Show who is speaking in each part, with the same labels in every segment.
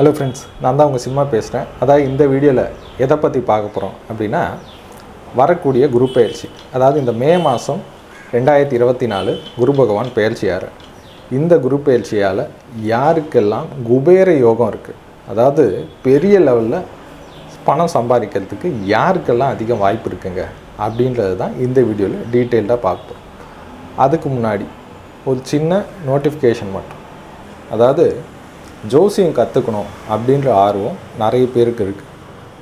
Speaker 1: Hello friends நான் தான் உங்கள் சிம்மா பேசுகிறேன் அதாவது இந்த வீடியோவில் எதை பற்றி பார்க்க போகிறோம் அப்படின்னா வரக்கூடிய குரு பயிற்சி அதாவது இந்த மே மாதம் ரெண்டாயிரத்தி இருபத்தி நாலு குரு பகவான் பெயர்ச்சியார். இந்த குரு பயிற்சியால் யாருக்கெல்லாம் குபேர யோகம் இருக்குது அதாவது பெரிய லெவலில் பணம் சம்பாதிக்கிறதுக்கு யாருக்கெல்லாம் அதிகம் வாய்ப்பு இருக்குங்க? அப்படின்றது தான் இந்த வீடியோவில் டீட்டெயில்டாக பார்ப்போம் அதுக்கு முன்னாடி ஒரு சின்ன நோட்டிஃபிகேஷன் மட்டும். அதாவது ஜோசியம் கற்றுக்கணும் அப்படின்ற ஆர்வம் நிறைய பேருக்கு இருக்குது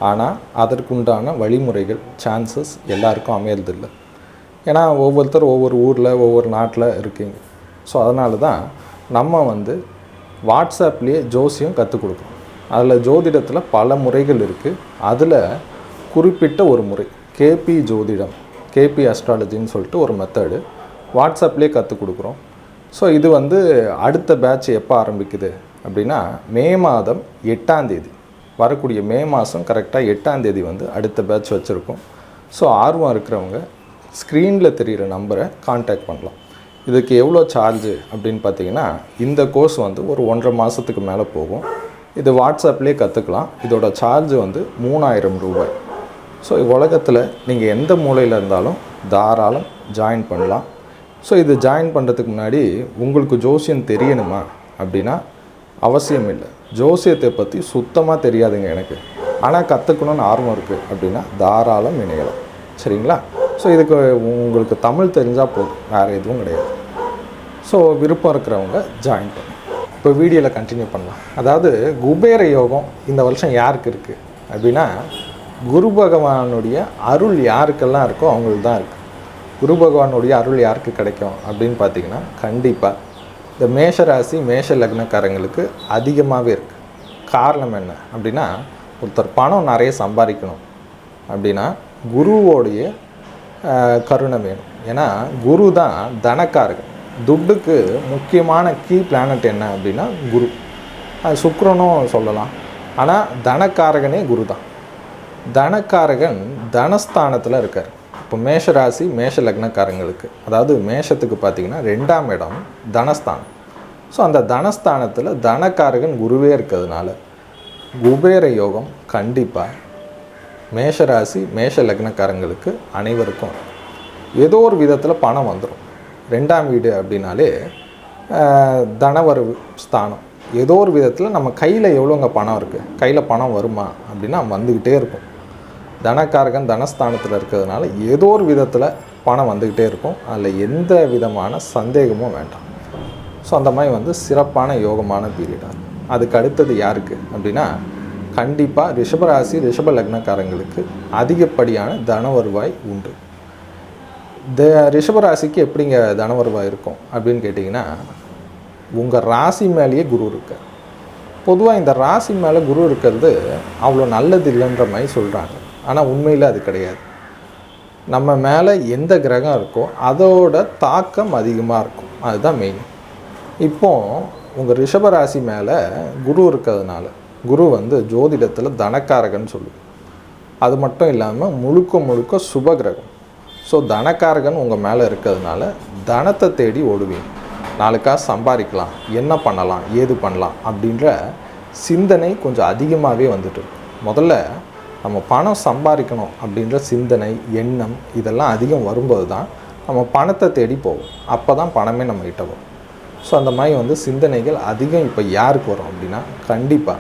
Speaker 1: ஆனால் அதற்குண்டான வழிமுறைகள் சான்சஸ் எல்லாருக்கும் அமையறதில்லை. ஏன்னா ஒவ்வொருத்தர் ஒவ்வொரு ஊரில் ஒவ்வொரு நாட்டில் இருக்கீங்க. ஸோ அதனால தான் நம்ம வந்து வாட்ஸ்அப்லேயே ஜோசியம் கற்றுக் கொடுக்குறோம் அதில் ஜோதிடத்தில் பல முறைகள் இருக்குது அதில் குறிப்பிட்ட ஒரு முறை கேபி ஜோதிடம் கேபி அஸ்ட்ராலஜின்னு சொல்லிட்டு ஒரு மெத்தடு வாட்ஸ்அப்லேயே கற்றுக் கொடுக்குறோம். ஸோ இது வந்து அடுத்த பேட்ச் எப்போ ஆரம்பிக்குது? அப்படின்னா மே மாதம் எட்டாம் தேதி. வரக்கூடிய மே மாதம் கரெக்டாக எட்டாம் தேதி வந்து அடுத்த பேட்ச் வச்சுருக்கோம். ஸோ ஆர்வம் இருக்கிறவங்க ஸ்க்ரீனில் தெரிகிற நம்பரை காண்டாக்ட் பண்ணலாம். இதுக்கு எவ்வளோ சார்ஜு அப்படின்னு பார்த்தீங்கன்னா இந்த கோர்ஸ் வந்து ஒரு ஒன்றரை மாதத்துக்கு மேலே போகும். இது வாட்ஸ்அப்லேயே கற்றுக்கலாம் இதோட சார்ஜ் வந்து மூணாயிரம் ரூபாய். ஸோ உலகத்தில் நீங்கள் எந்த மூலையில் இருந்தாலும் தாராளம் ஜாயின் பண்ணலாம். ஸோ இது ஜாயின் பண்ணுறதுக்கு முன்னாடி உங்களுக்கு ஜோசியம் தெரியணுமா அப்படின்னா அவசியம் இல்லை ஜோசியத்தை பற்றி சுத்தமாக தெரியாதுங்க எனக்கு. ஆனால் கற்றுக்கணும்னு ஆர்வம் இருக்குது அப்படின்னா தாராளம் இணையலாம் சரிங்களா? ஸோ இதுக்கு உங்களுக்கு தமிழ் தெரிஞ்சால் போதும். வேறு எதுவும் கிடையாது. ஸோ விருப்பம் இருக்கிறவங்க ஜாயின் பண்ணுங்க இப்போ வீடியோவில் கண்டினியூ பண்ணலாம். அதாவது குபேர யோகம் இந்த வருஷம் யாருக்கு இருக்குது அப்படின்னா குரு பகவானுடைய அருள் யாருக்கெல்லாம் இருக்கோ அவங்களுக்கு தான் இருக்குது குரு பகவானுடைய அருள் யாருக்கு கிடைக்கும் அப்படின்னு பார்த்தீங்கன்னா கண்டிப்பாக இந்த மேஷ ராசி மேஷ லக்னக்காரங்களுக்கு அதிகமாகவே இருக்குது காரணம் என்ன அப்படின்னா ஒருத்தர் பணம் நிறைய சம்பாதிக்கணும். அப்படின்னா குருவோடைய கருணை வேணும். ஏன்னா குரு தான் தனக்காரகன் துட்டுக்கு முக்கியமான கீ பிளானட் என்ன அப்படின்னா குரு. அது சுக்ரனும் சொல்லலாம். ஆனால் தனக்காரகனே குரு தான். தனக்காரகன் தனஸ்தானத்தில் இருக்கார். இப்போ மேஷ ராசி மேஷ லக்னக்காரங்களுக்கு அதாவது மேஷத்துக்கு பார்த்தீங்கன்னா ரெண்டாம் இடம் தனஸ்தானம். ஸோ அந்த தனஸ்தானத்தில் தனக்காரகன் குருவே இருக்கிறதுனால குபேர யோகம் கண்டிப்பாக மேஷராசி மேஷ லக்னக்காரங்களுக்கு அனைவருக்கும் ஏதோ ஒரு விதத்தில் பணம் வந்துடும் ரெண்டாம் வீடு அப்படின்னாலே ஆஹ், தனவரவு ஸ்தானம். ஏதோ ஒரு விதத்தில் நம்ம கையில் எவ்வளோங்க பணம் இருக்குது கையில் பணம் வருமா? அப்படின்னா வந்துக்கிட்டே இருக்கும். தனக்காரகன் தனஸ்தானத்தில் இருக்கிறதுனால ஏதோ ஒரு விதத்தில் பணம் வந்துக்கிட்டே இருக்கும். அதில் எந்த விதமான சந்தேகமும் வேண்டாம். ஸோ அந்த மாதிரி வந்து சிறப்பான யோகமான பீரியடாக அதுக்கு அடுத்தது யாருக்கு அப்படின்னா கண்டிப்பாக ரிஷபராசி ரிஷப லக்னக்காரங்களுக்கு அதிகப்படியான தன வருவாய் உண்டு. த ரிஷபராசிக்கு எப்படிங்க தன வருவாய் இருக்கும் அப்படின்னு கேட்டிங்கன்னா உங்கள் ராசி மேலேயே குரு இருக்க பொதுவாக இந்த ராசி மேலே குரு இருக்கிறது அவ்வளோ நல்லது இல்லைன்ற மாதிரி சொல்கிறாங்க ஆனால் உண்மையில் அது கிடையாது. நம்ம மேலே எந்த கிரகம் இருக்கோ அதோட தாக்கம் அதிகமாக இருக்கும். அதுதான் மெயின் இப்போ உங்கள் ரிஷபராசி மேலே குரு இருக்கிறதுனால குரு வந்து ஜோதிடத்தில் தனக்காரகன் சொல்லுவோம். அது மட்டும் இல்லாமல் முழுக்க முழுக்க சுப கிரகம். ஸோ தனக்காரகன் உங்கள் மேலே இருக்கிறதுனால தனத்தை தேடி ஓடுவீங்க. நாளுக்காக சம்பாதிக்கலாம். என்ன பண்ணலாம்? ஏது பண்ணலாம்? அப்படின்ற சிந்தனை கொஞ்சம் அதிகமாகவே வந்துட்டு முதல்ல நம்ம பணம் சம்பாதிக்கணும் அப்படின்ற சிந்தனை எண்ணம் இதெல்லாம் அதிகம் வரும்போது தான் நம்ம பணத்தை தேடி போவோம். அப்போ தான் பணமே நம்ம கிட்ட வரும். ஸோ அந்த மாதிரி வந்து சிந்தனைகள் அதிகம் இப்போ யாருக்கு வரும் அப்படின்னா கண்டிப்பாக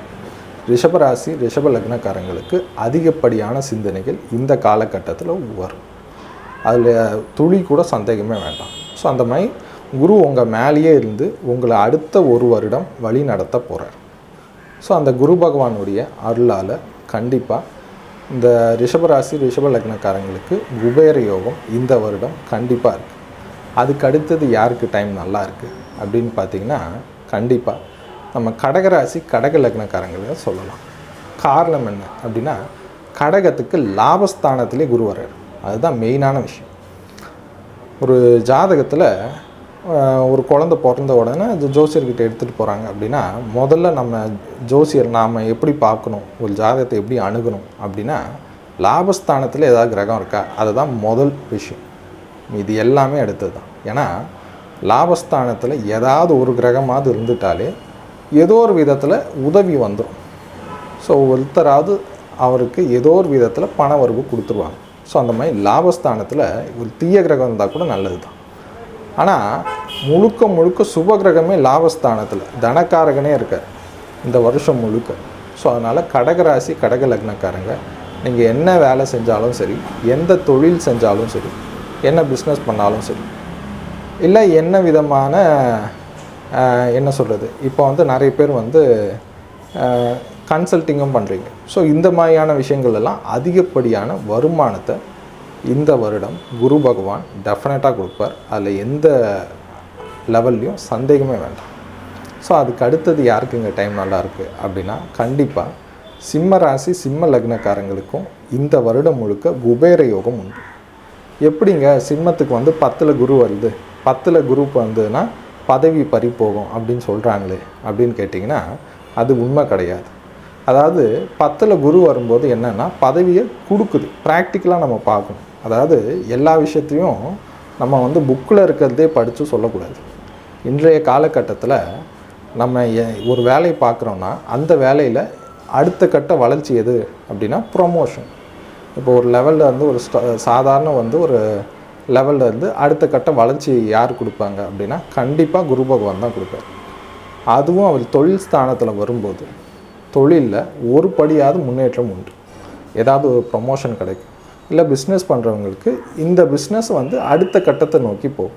Speaker 1: ரிஷபராசி ரிஷப லக்னக்காரங்களுக்கு அதிகப்படியான சிந்தனைகள் இந்த காலகட்டத்தில் வரும். அதில் துளி கூட சந்தேகமே வேண்டாம். ஸோ அந்த மாதிரி குரு உங்கள் மேலேயே இருந்து உங்களை அடுத்த ஒரு வருடம் வழி நடத்த போகிறார் ஸோ அந்த குரு பகவானுடைய அருளால் கண்டிப்பாக இந்த ரிஷபராசி ரிஷப லக்னக்காரங்களுக்கு குபேர யோகம் இந்த வருடம் கண்டிப்பாக இருக்குது அதுக்கு அடுத்தது யாருக்கு டைம் நல்லா இருக்குது அப்படின்னு பார்த்தீங்கன்னா கண்டிப்பாக நம்ம கடகராசி கடக லக்னக்காரங்களை சொல்லலாம். காரணம் என்ன அப்படின்னா கடகத்துக்கு லாபஸ்தானத்திலே குரு வர்றார். அதுதான் மெயினான விஷயம். ஒரு ஜாதகத்தில் ஒரு குழந்தை பிறந்த உடனே அது ஜோசியர்கிட்ட எடுத்துகிட்டு போகிறாங்க அப்படின்னா முதல்ல நம்ம ஜோசியர் நாம் எப்படி பார்க்கணும்? ஒரு ஜாதகத்தை எப்படி அணுகணும்? அப்படின்னா லாபஸ்தானத்தில் ஏதாவது கிரகம் இருக்கா? அதுதான் முதல் விஷயம். இது எல்லாமே அடுத்தது தான் ஏன்னா லாபஸ்தானத்தில் ஏதாவது ஒரு கிரகமாவது இருந்துட்டாலே ஏதோ ஒரு விதத்தில் உதவி வந்துடும் ஸோ ஒருத்தராவது அவருக்கு ஏதோ ஒரு விதத்தில் பண வரவு கொடுத்துருவாங்க. ஸோ அந்த மாதிரி லாபஸ்தானத்தில் ஒரு தீய கிரகம் இருந்தால் கூட நல்லது தான் ஆனால் முழுக்க முழுக்க சுப கிரகமே லாபஸ்தானத்தில். தனக்காரகனே இருக்கார். இந்த வருஷம் முழுக்க. ஸோ அதனால் கடகராசி கடக லக்னக்காரங்க நீங்கள் என்ன வேலை செஞ்சாலும் சரி எந்த தொழில் செஞ்சாலும் சரி என்ன பிஸ்னஸ் பண்ணாலும் சரி இல்லை என்ன விதமான என்ன சொல்கிறது இப்போ வந்து நிறைய பேர் வந்து கன்சல்ட்டிங்கும் பண்ணுறீங்க ஸோ இந்த மாதிரியான விஷயங்கள் எல்லாம் அதிகப்படியான வருமானத்தை இந்த வருடம் குரு பகவான் டெஃபினட்டாக கொடுப்பார். அதில் எந்த லெவல்லையும் சந்தேகமே வேண்டாம். ஸோ அதுக்கு அடுத்தது யாருக்குங்க டைம் நல்லாயிருக்கு அப்படின்னா கண்டிப்பாக சிம்ம ராசி சிம்ம லக்னக்காரங்களுக்கும் இந்த வருடம் முழுக்க குபேர யோகம் உண்டு. எப்படிங்க? சிம்மத்துக்கு வந்து பத்தில் குரு வருது. பத்தில் குரூப் வந்ததுன்னா பதவி பறி போகும் அப்படின்னு சொல்கிறாங்களே அப்படின்னு கேட்டிங்கன்னா அது உண்மை கிடையாது. அதாவது பத்தில் குரு வரும்போது என்னென்னா பதவியை கொடுக்குது. ப்ராக்டிக்கலாக நம்ம பார்க்கணும். அதாவது எல்லா விஷயத்தையும் நம்ம வந்து புக்கில் இருக்கிறதே படித்து சொல்லக்கூடாது. இன்றைய காலகட்டத்தில் நம்ம ஒரு வேலையை பார்க்குறோன்னா அந்த வேலையில் அடுத்த கட்ட வளர்ச்சி எது அப்படின்னா ப்ரொமோஷன் இப்போ ஒரு லெவலில் இருந்து ஒரு ஸ்ட- சாதாரண வந்து ஒரு லெவலில் இருந்து அடுத்த கட்ட வளர்ச்சி யார் கொடுப்பாங்க அப்படின்னா கண்டிப்பாக குரு பகவான் தான் கொடுப்பார். அதுவும் அவர் தொழில் ஸ்தானத்தில் வரும்போது தொழிலில் ஒரு படியாவது முன்னேற்றம் உண்டு. ஏதாவது ஒரு ப்ரொமோஷன் கிடைக்கும். இல்லை பிஸ்னஸ் பண்ணுறவங்களுக்கு இந்த பிஸ்னஸ் வந்து அடுத்த கட்டத்தை நோக்கி போகும்.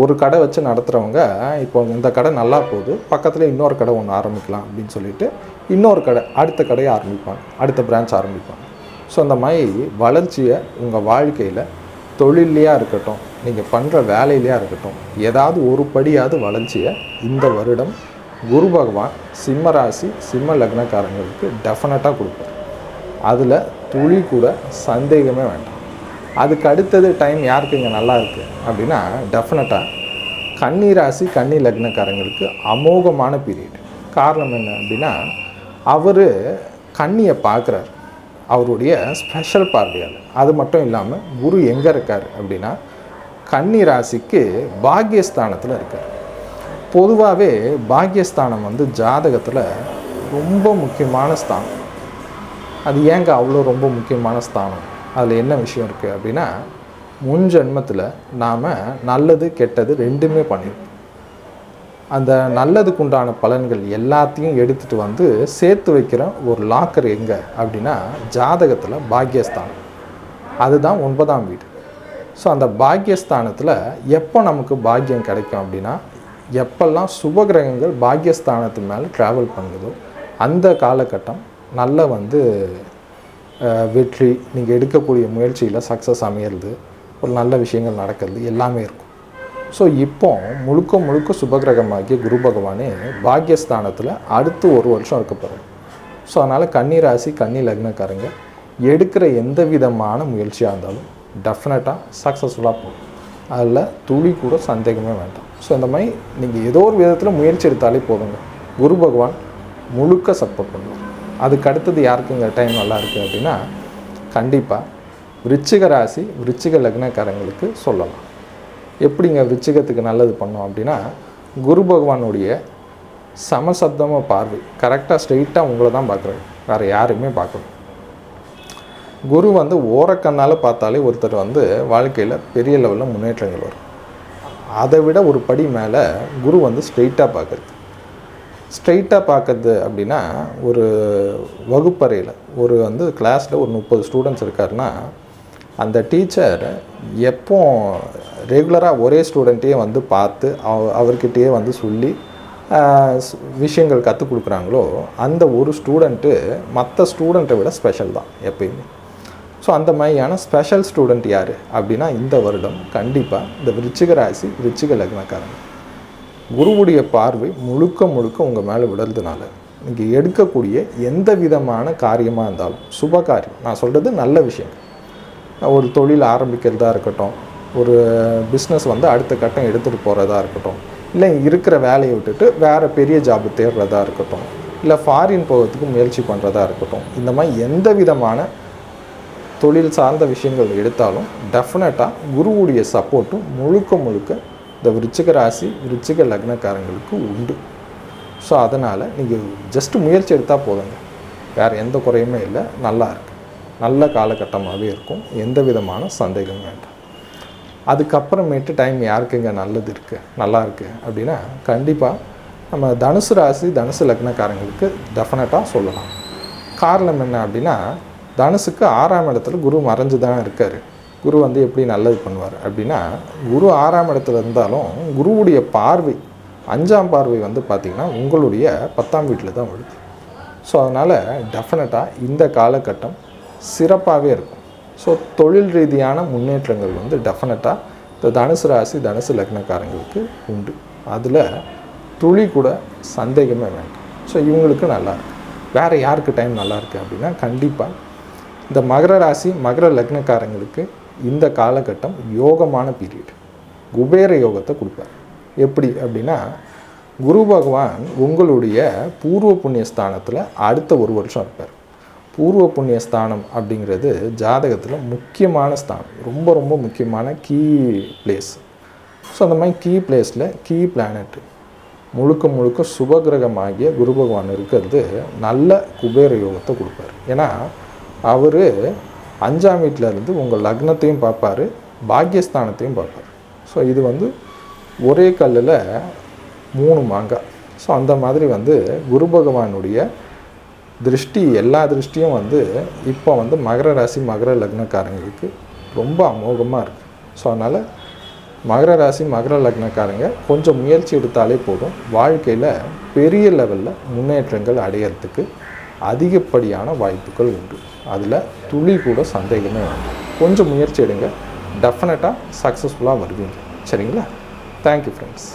Speaker 1: ஒரு கடை வச்சு நடத்துகிறவங்க இப்போ இந்த கடை நல்லா போகுது பக்கத்தில் இன்னொரு கடை ஒன்று ஆரம்பிக்கலாம் அப்படின்னு சொல்லிட்டு இன்னொரு கடை அடுத்த கடையை ஆரம்பிப்பாங்க அடுத்த பிரான்ச் ஆரம்பிப்பாங்க. ஸோ அந்த மாதிரி வளர்ச்சியை உங்கள் வாழ்க்கையில் தொழிலையாக இருக்கட்டும் நீங்கள் பண்ணுற வேலையிலையாக இருக்கட்டும் ஏதாவது ஒரு படியாவது வளர்ச்சியை இந்த வருடம் குரு பகவான் சிம்ம ராசி சிம்ம லக்னக்காரங்களுக்கு டெஃபினட்டாக கொடுப்பார். அதில் துளி கூட சந்தேகமே வேண்டாம். அதுக்கு அடுத்தது டைம் யாருக்கு இங்கே நல்லா இருக்குது அப்படின்னா டெஃபினட்டாக கன்னி ராசி கன்னி லக்னக்காரங்களுக்கு அமோகமான பீரியட் காரணம் என்ன அப்படின்னா அவர் கன்னியை பார்க்குறாரு. அவருடைய ஸ்பெஷல் பார்வையால் அது மட்டும் இல்லாமல் குரு எங்கே இருக்கார் அப்படின்னா கன்னி ராசிக்கு பாக்கியஸ்தானத்தில் இருக்கார். பொதுவாகவே பாக்கியஸ்தானம் வந்து ஜாதகத்தில் ரொம்ப முக்கியமான ஸ்தானம். அது ஏங்க அவ்வளோ ரொம்ப முக்கியமான ஸ்தானம்? அதில் என்ன விஷயம் இருக்குது அப்படின்னா முன் ஜென்மத்தில் நாம் நல்லது கெட்டது ரெண்டுமே பண்ணியிருப்போம் அந்த நல்லதுக்கு உண்டான பலன்கள் எல்லாத்தையும் எடுத்துகிட்டு வந்து சேர்த்து வைக்கிற ஒரு லாக்கர் எங்கே அப்படின்னா ஜாதகத்தில் பாக்கியஸ்தானம் அதுதான் ஒன்பதாம் வீடு. ஸோ அந்த பாக்கியஸ்தானத்தில் எப்போ நமக்கு பாக்கியம் கிடைக்கும் அப்படின்னா எப்பெல்லாம் சுபகிரகங்கள் பாக்கியஸ்தானத்து மேலே ட்ராவல் பண்ணுதோ அந்த காலகட்டம் நல்ல வந்து வெற்றி நீங்கள் எடுக்கக்கூடிய முயற்சியில் சக்ஸஸ் அமையிறது ஒரு நல்ல விஷயங்கள் நடக்கிறது எல்லாமே இருக்கும். ஸோ இப்போ முழுக்க முழுக்க சுபகிரகமாகிய குரு பகவானே பாக்கியஸ்தானத்தில் அடுத்து ஒரு வருஷம் இருக்க போகிறார் ஸோ அதனால் கன்னி ராசி கன்னி லக்னக்காரங்க எடுக்கிற எந்த விதமான முயற்சியாக இருந்தாலும் டெஃபினட்டாக சக்ஸஸ்ஃபுல்லாக போகும். அதில் துளி கூட சந்தேகமே வேண்டாம். ஸோ இந்த மாதிரி நீங்கள் ஏதோ ஒரு விதத்தில் முயற்சி எடுத்தாலே போதுங்க. குரு பகவான் முழுக்க சப்போர்ட் பண்ணுவார். அதுக்கு அடுத்தது யாருக்குங்க? டைம் நல்லா இருக்குது அப்படின்னா கண்டிப்பாக விருச்சிக ராசி விருச்சிக லக்னக்காரங்களுக்கு சொல்லலாம். எப்படிங்க விருச்சிகத்துக்கு நல்லது பண்ணோம் அப்படின்னா குரு பகவானுடைய சமசப்தமாக பார்வை கரெக்டாக ஸ்ட்ரெயிட்டாக உங்களை தான் பார்க்குறாரு. வேறு யாரையுமே பார்க்கணும். குரு வந்து ஓரக்கண்ணால் பார்த்தாலே ஒருத்தர் வந்து வாழ்க்கையில் பெரிய லெவலில் முன்னேற்றங்கள் வரும். அதை விட ஒரு படி மேலே குரு வந்து ஸ்ட்ரெயிட்டாக பார்க்குறது. ஸ்ட்ரெயிட்டாக பார்க்கறது அப்படின்னா ஒரு வகுப்பறையில் ஒரு வந்து கிளாஸில் ஒரு முப்பது ஸ்டூடெண்ட்ஸ் இருக்காருன்னா அந்த டீச்சர் எப்போ ரெகுலராக ஒரே ஸ்டூடெண்ட்டையே வந்து பார்த்து அவ அவர்கிட்டயே வந்து சொல்லி விஷயங்கள் கற்றுக் கொடுக்குறாங்களோ அந்த ஒரு ஸ்டூடெண்ட்டு மற்ற ஸ்டூடெண்ட்டை விட ஸ்பெஷல் தான் எப்பயுமே. ஸோ அந்த மாதிரியான ஸ்பெஷல் ஸ்டூடெண்ட் யார் அப்படின்னா இந்த வருடம் கண்டிப்பாக இந்த விருச்சிக ராசி விருச்சிக லக்னக்காரங்க. குருவுடைய பார்வை முழுக்க முழுக்க உங்கள் மேலே விடுறதுனால நீங்கள் எடுக்கக்கூடிய எந்த விதமான காரியமாக இருந்தாலும் சுப காரியம் நான் சொல்கிறது நல்ல விஷயம் ஒரு தொழில் ஆரம்பிக்கிறதா இருக்கட்டும் ஒரு பிஸ்னஸ் வந்து அடுத்த கட்டம் எடுத்துகிட்டு போகிறதா இருக்கட்டும் இல்லை இருக்கிற வேலையை விட்டுட்டு வேறு பெரிய ஜாப் தேடுறதா இருக்கட்டும் இல்லை ஃபாரின் போகிறதுக்கு முயற்சி பண்ணுறதா இருக்கட்டும் இந்த மாதிரி எந்த விதமான தொழில் சார்ந்த விஷயங்கள் எடுத்தாலும் டெஃபினட்டாக குருவுடைய சப்போர்ட்டும் முழுக்க முழுக்க இந்த விருச்சிக ராசி விருச்சிக லக்னக்காரங்களுக்கு உண்டு. ஸோ அதனால் நீங்கள் ஜஸ்ட் முயற்சி எடுத்தால் போதுங்க. வேறு எந்த குறையுமே இல்லை. நல்லா இருக்கு. நல்ல காலகட்டமாகவே இருக்கும். எந்த விதமான சந்தேகமும் வேண்டாம். அதுக்கப்புறமேட்டு டைம் யாருக்குங்க நல்லது இருக்குது நல்லா இருக்குது அப்படின்னா கண்டிப்பாக நம்ம தனுசு ராசி தனுசு லக்னக்காரங்களுக்கு டெஃபினட்டாக சொல்லலாம். காரணம் என்ன அப்படின்னா தனுசுக்கு ஆறாம் இடத்துல குரு மறைஞ்சு தான் இருக்கார். குரு வந்து எப்படி நல்லது பண்ணுவார் அப்படின்னா குரு ஆறாம் இடத்துல இருந்தாலும் குருவுடைய பார்வை அஞ்சாம் பார்வை வந்து பார்த்திங்கன்னா உங்களுடைய பத்தாம் வீட்டில் தான் விழுது ஸோ அதனால் டெஃபினட்டாக இந்த காலகட்டம் சிறப்பாகவே இருக்கும். ஸோ தொழில் ரீதியான முன்னேற்றங்கள் வந்து டெஃபினட்டாக இந்த தனுசு ராசி தனுசு லக்னக்காரங்களுக்கு உண்டு. அதில் துளி கூட சந்தேகமே வேண்டாம். ஸோ இவங்களுக்கு நல்லாயிருக்கு வேறு யாருக்கு டைம் நல்லா இருக்குது அப்படின்னா கண்டிப்பாக இந்த மகர ராசி மகர லக்னக்காரங்களுக்கு இந்த காலகட்டம் யோகமான பீரியட் குபேர யோகத்தை கொடுப்பார். எப்படி அப்படின்னா குரு பகவான் உங்களுடைய பூர்வ புண்ணிய ஸ்தானத்தில் அடுத்த ஒரு வருஷம் இருப்பார். பூர்வ புண்ணிய ஸ்தானம் அப்படிங்கிறது ஜாதகத்தில் முக்கியமான ஸ்தானம். ரொம்ப ரொம்ப முக்கியமான கீ பிளேஸ் ஸோ அந்த மாதிரி கீ பிளேஸில் கீ பிளானட்டு முழுக்க முழுக்க சுபகிரகமாகிய குரு பகவான் இருக்கிறது நல்ல குபேர யோகத்தை கொடுப்பார். ஏன்னா அவர் அஞ்சாம் வீட்டில் இருந்து உங்கள் லக்னத்தையும் பார்ப்பாரு பாக்கியஸ்தானத்தையும் பார்ப்பார். ஸோ இது வந்து ஒரே கல்லில் மூணு மாங்காய் ஸோ அந்த மாதிரி வந்து குரு பகவானுடைய திருஷ்டி எல்லா திருஷ்டியும் வந்து இப்போ வந்து மகர ராசி மகர லக்னக்காரங்களுக்கு ரொம்ப அமோகமாக இருக்குது ஸோ அதனால் மகர ராசி மகர லக்னக்காரங்க கொஞ்சம் முயற்சி எடுத்தாலே போதும். வாழ்க்கையில் பெரிய லெவலில் முன்னேற்றங்கள் அடையிறதுக்கு அதிகப்படியான வாய்ப்புகள் உண்டு. அதில் துளி கூட சந்தேகமே வேண்டாம் கொஞ்சம் முயற்சி எடுங்க. டெஃபினட்டாக சக்ஸஸ்ஃபுல்லாக வருவீங்க. சரிங்களா? Thank you friends